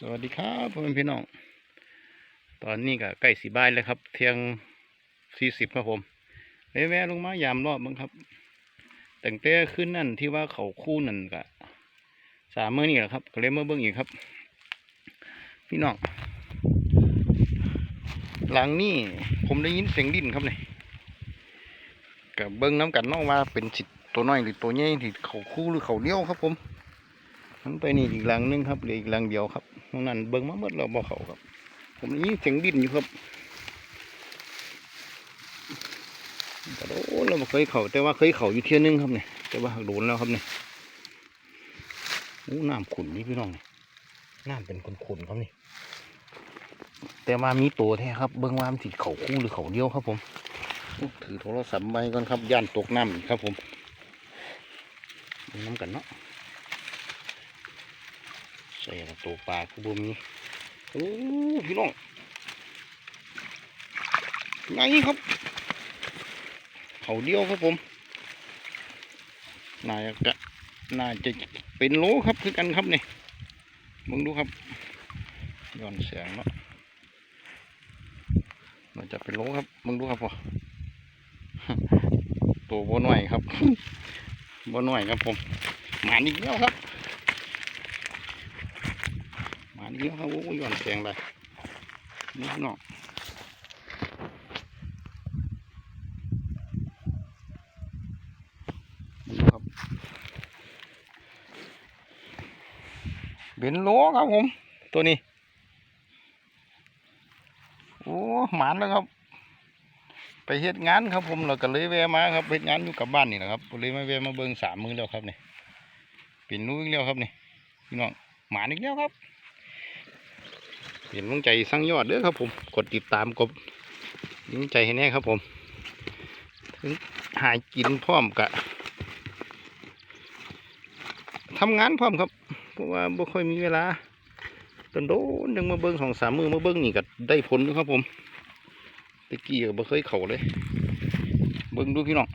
สวัสดีครับพ่อแม่พี่น้อง ตอนนี้ก็ใกล้สีบ่ายแล้วครับ เที่ยงสี่สิบครับผมแวะๆลงมายามรอบบ้างครับแต่งแต่ขึ้นนั่นที่ว่าเขาคู่นั่นก็สามเมื้อนี่แหละครับก็เลยมาเบิ่งอีกครับ พี่น้องหลังนี่ผมได้ยินเสียงดิ้นครับเนี่ยกับเบิ้งน้ำกันน้องว่าเป็นสิตัวน้อยหรือตัวใหญ่ที่เขาคู่หรือเขาเลี้ยวครับผม มันไปนี่อีกหลังหนึงครับเหลืออีกหลังเดียวครับตรงนั้นเบิ้งมาหมดเราบ่เขาครับ ผมได้ยินเสียงดิ้นอยู่ครับกระโดดเราบ่เคยเขาแต่ว่าเคยเขาอยู่เที่ยนึงครับเนี่ยแต่ว่าโดนแล้วครับเนี่ยโอ้น้ำขุ่นนี่พี่น้องนี่น้ำเป็นขุ่นๆครับนี่แต่ว่ามีตัวแท้ครับเบิ้งว่ามันสิเขาคู่หรือเขาเดียวครับผมโอ้ถือโทรศัพท์ไปก่อนครับย่านตกน้ำอีกครับผมเบิ่งน้ำกันเนาะ ใส่ตัวปลาคือบ่มีโอ้พี่น้องไงครับเขาเดียวครับผมน่าจะน่าจะเป็นโลครับคือกันครับนี่มึงดูครับย้อนแสงเนาะมันจะเป็นโลครับมึงดูครับพ่อตัวบัวหน่อยครับบัวหน่อยครับผมหมาอีกแล้วครับ หมาอีกแล้วครับโอ้ยหย่อนแสงเลยนี่นาะนี่ครับเป็นโลครับผม ตัวนี้ โอ้หมานแล้วครับ ไปเฮ็ดงานครับผมเราก็เลยแวะมาครับเฮ็ดงานอยู่กับบ้านนี่แหละครับเลยมาแวะมาเบิ่งสามมือแล้วครับนี่เป็นนู้อีกแล้วครับนี่พี่น้องหมานอีกแล้วครับ เปลี่ยนมั่งใจสร้างยอดเด้อครับผมกดติดตามกดยิ่งใจให้แน่ครับผมถึงหายกินพร้อมกะทำงานพร้อมครับ เพราะว่าบ่ค่อยมีเวลาตนโดนยังมาเบิ้งสองสามมือมาเบิ้งนี่ก็ได้ผลอยู่ครับผมตะกี้ก็บ่เคยเข่าเลย เบิ้งดูพี่น้อง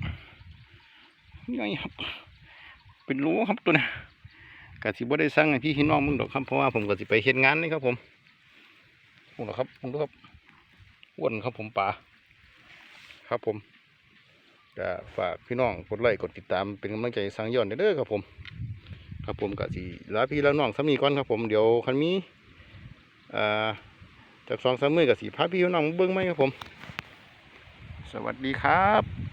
นี่ไงครับ เป็นรู้ครับตัวนี้กะสิบ่ได้สั่งให้พี่พี่น้องมึงดอกครับเพราะว่าผมก็สิไปเฮ็ดงานนี่ครับผม โอ้โหครับคุณดูครับอ้วนครับผมป่าครับผมก็ฝากพี่น้องกดไลค์กดติดตามเป็นกำลังใจสั่งย้อนเด้อครับผม ครับผมก็สิลาพี่ลาน้องสามีก่อนครับผมเดี๋ยวคันมีอ่าจากสองสามมือกับสีพาพี่น้องเบิ้งไหมครับผม สวัสดีครับ